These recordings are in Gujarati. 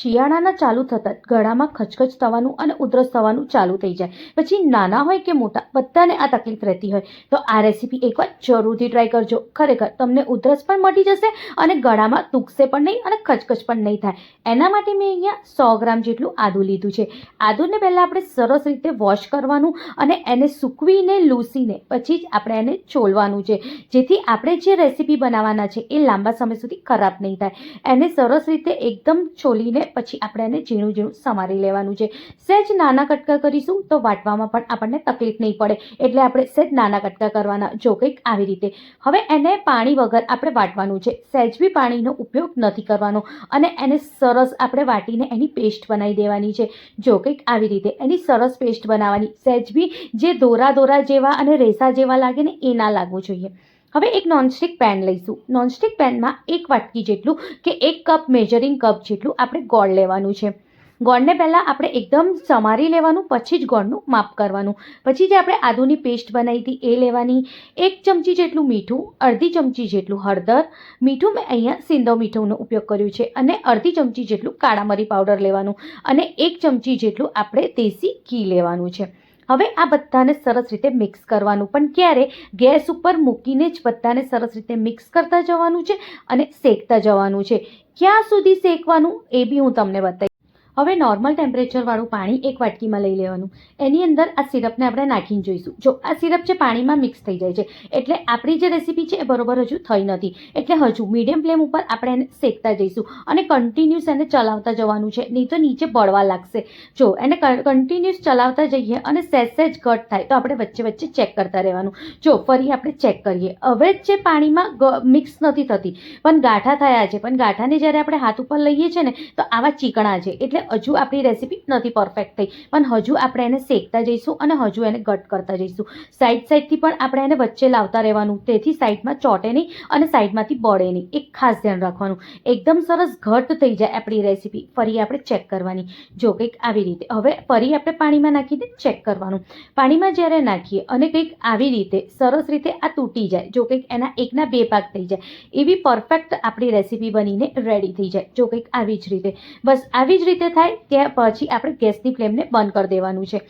શિયાળાના ચાલુ થતાં ગળામાં ખચખચ થવાનું અને ઉધરસ થવાનું ચાલુ થઈ જાય. પછી નાના હોય કે મોટા, બધાને આ તકલીફ રહેતી હોય. તો આ રેસીપી એકવાર જરૂરથી ટ્રાય કરજો. ખરેખર તમને ઉધરસ પણ મટી જશે અને ગળામાં દુખશે પણ નહીં અને ખચખચ પણ નહીં થાય. એના માટે મેં અહીંયા સો ગ્રામ જેટલું આદું લીધું છે. આદુને પહેલાં આપણે સરસ રીતે વોશ કરવાનું અને એને સૂકવીને, લૂસીને પછી જ આપણે એને છોલવાનું છે. જેથી આપણે જે રેસીપી બનાવવાના છે એ લાંબા સમય સુધી ખરાબ નહીં થાય. એને સરસ રીતે એકદમ છોલીને પછી આપણે એને ઝીણું ઝીણું સમારી લેવાનું છે. સહેજ નાના કટકા કરીશું તો વાટવામાં પણ આપણને તકલીફ નહીં પડે. એટલે આપણે સહેજ નાના કટકા કરવાના જો કંઈક આવી રીતે. હવે એને પાણી વગર આપણે વાટવાનું છે. સહેજ બી પાણીનો ઉપયોગ નથી કરવાનો. અને એને સરસ આપણે વાટીને એની પેસ્ટ બનાવી દેવાની છે. જો કંઈક આવી રીતે એની સરસ પેસ્ટ બનાવવાની. સહેજ બી જે દોરા દોરા જેવા અને રેસા જેવા લાગે ને એ ના લાગવું જોઈએ. હવે એક નોનસ્ટિક પેન લઈશું. નોનસ્ટિક પેનમાં એક વાટકી જેટલું કે એક કપ મેજરિંગ કપ જેટલું આપણે ગોળ લેવાનું છે. ગોળને પહેલાં આપણે એકદમ સમારી લેવાનું, પછી જ ગોળનું માપ કરવાનું. પછી જે આપણે આદુની પેસ્ટ બનાવી હતી એ લેવાની. એક ચમચી જેટલું મીઠું, અડધી ચમચી જેટલું હળદર. મીઠું મેં અહીંયા સિંધો મીઠુંનો ઉપયોગ કર્યો છે. અને અડધી ચમચી જેટલું કાળા મરી પાવડર લેવાનું. અને એક ચમચી જેટલું આપણે દેશી ઘી લેવાનું છે. હવે આ બધાને સરસ રીતે મિક્સ કરવાનું. પણ ક્યારે? ગેસ ઉપર મૂકીને જ બધાને સરસ રીતે મિક્સ કરતા જવાનું છે અને શેકતા જવાનું છે. ક્યાં સુધી શેકવાનું? એ બી હું તમને બતાવીશ. હવે નોર્મલ ટેમ્પરેચરવાળું પાણી એક વાટકીમાં લઈ લેવાનું. એની અંદર આ સિરપને આપણે નાખીને જોઈશું. જો આ સિરપ છે પાણીમાં મિક્સ થઈ જાય છે. એટલે આપણી જે રેસીપી છે એ બરોબર હજુ થઈ નથી. એટલે હજુ મીડિયમ ફ્લેમ ઉપર આપણે એને શેકતા જઈશું અને કન્ટિન્યુઅસ એને ચલાવતા જવાનું છે. નહીં તો નીચે બળવા લાગશે. જો એને કન્ટિન્યુઅસ ચલાવતા જઈએ અને સહેજ ઘટ થાય તો આપણે વચ્ચે વચ્ચે ચેક કરતા રહેવાનું. જો ફરી આપણે ચેક કરીએ. હવે જે પાણીમાં મિક્સ નથી થતી. પણ ગાંઠા થયા છે. પણ ગાંઠાને જ્યારે આપણે હાથ ઉપર લઈએ છીએ ને, તો આવા ચીકણા છે. એટલે હજુ આપણી રેસીપી નથી પરફેક્ટ થઈ. પણ હજુ આપણે એને શેકતા જઈશું અને હજુ એને ગટ કરતા જઈશું. સાઈડ સાઈડથી પણ આપણે એને વચ્ચે લાવતા રહેવાનું. તેથી સાઈડમાં ચોટે નહીં અને સાઈડમાંથી બળે નહીં. એક ખાસ ધ્યાન રાખવાનું. એકદમ સરસ ઘટ થઈ જાય આપણી રેસીપી ફરી આપણે ચેક કરવાની. જો કંઈક આવી રીતે. હવે ફરી આપણે પાણીમાં નાખીને ચેક કરવાનું. પાણીમાં જ્યારે નાખીએ અને કંઈક આવી રીતે સરસ રીતે આ તૂટી જાય. જો કંઈક એના એકના બે ભાગ થઈ જાય. એવી પરફેક્ટ આપણી રેસીપી બનીને રેડી થઈ જાય. જો કંઈક આવી જ રીતે. બસ આવી જ રીતે થાય ત્યાં પછી આપણે ગેસની ફ્લેમને બંધ કરી દેવાનું છે.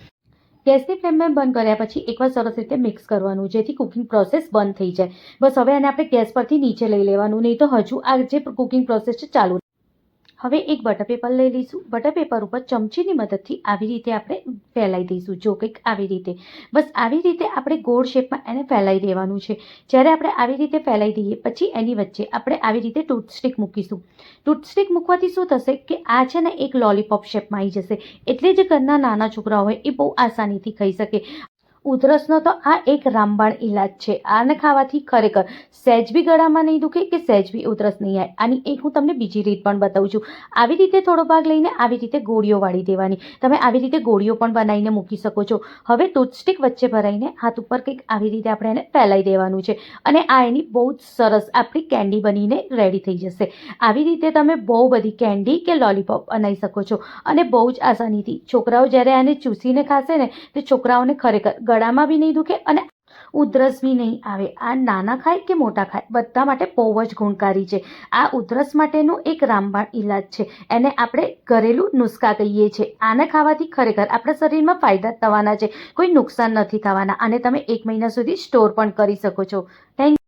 ગેસની ફ્લેમને બંધ કર્યા પછી એકવાર સરસ રીતે મિક્સ કરવાનું, જેથી કુકિંગ પ્રોસેસ બંધ થઈ જાય. બસ હવે એને આપણે ગેસ પરથી નીચે લઈ લેવાનું, નહીં તો હજુ આ જે કુકિંગ પ્રોસેસ છે ચાલુ હવે એક બટર પેપર લઈ લઈશું. બટર પેપર ઉપર ચમચીની મદદથી આવી રીતે આપણે ફેલાઈ દઈશું. જો કંઈક આવી રીતે. બસ આવી રીતે આપણે ગોળ શેપમાં એને ફેલાઈ દેવાનું છે. જ્યારે આપણે આવી રીતે ફેલાઈ દઈએ, પછી એની વચ્ચે આપણે આવી રીતે ટૂથસ્ટિક મૂકીશું. ટૂથસ્ટિક મૂકવાથી શું થશે કે આ છે ને એક લોલીપોપ શેપમાં આવી જશે. એટલે જે ઘરના નાના છોકરા હોય એ બહુ આસાનીથી ખાઈ શકે. ઉધરસનો તો આ એક રામબાણ ઈલાજ છે. આને ખાવાથી ખરેખર સહેજ બી ગળામાં નહીં દુખે કે સહેજ બી ઉધરસ નહીં આવે આની એક હું તમને બીજી રીત પણ બતાવું છું. આવી રીતે થોડો ભાગ લઈને આવી રીતે ગોળીઓ વાળી દેવાની. તમે આવી રીતે ગોળીઓ પણ બનાવીને મૂકી શકો છો. હવે ટૂથસ્ટિક વચ્ચે ભરાઈને હાથ ઉપર કંઈક આવી રીતે આપણે એને ફેલાઈ દેવાનું છે. અને આ એની બહુ જ સરસ આપણી કેન્ડી બનીને રેડી થઈ જશે. આવી રીતે તમે બહુ બધી કેન્ડી કે લોલીપોપ બનાવી શકો છો. અને બહુ જ આસાનીથી. છોકરાઓ જ્યારે આને ચૂસીને ખાશે ને, તે છોકરાઓને ખરેખર ગળામાં બી નહીં દુખે અને ઉધરસ બી નહીં આવે. આ નાના ખાય કે મોટા ખાય? બધા માટે બહુ જ ગુણકારી છે. આ ઉધરસ માટેનું એક રામબાણ ઈલાજ છે. એને આપણે ઘરેલું નુસ્ખા કહીએ છીએ. આને ખાવાથી ખરેખર આપણા શરીરમાં ફાયદા થવાના છે. કોઈ નુકસાન નથી થવાના. અને તમે એક મહિના સુધી સ્ટોર પણ કરી શકો છો. થેન્ક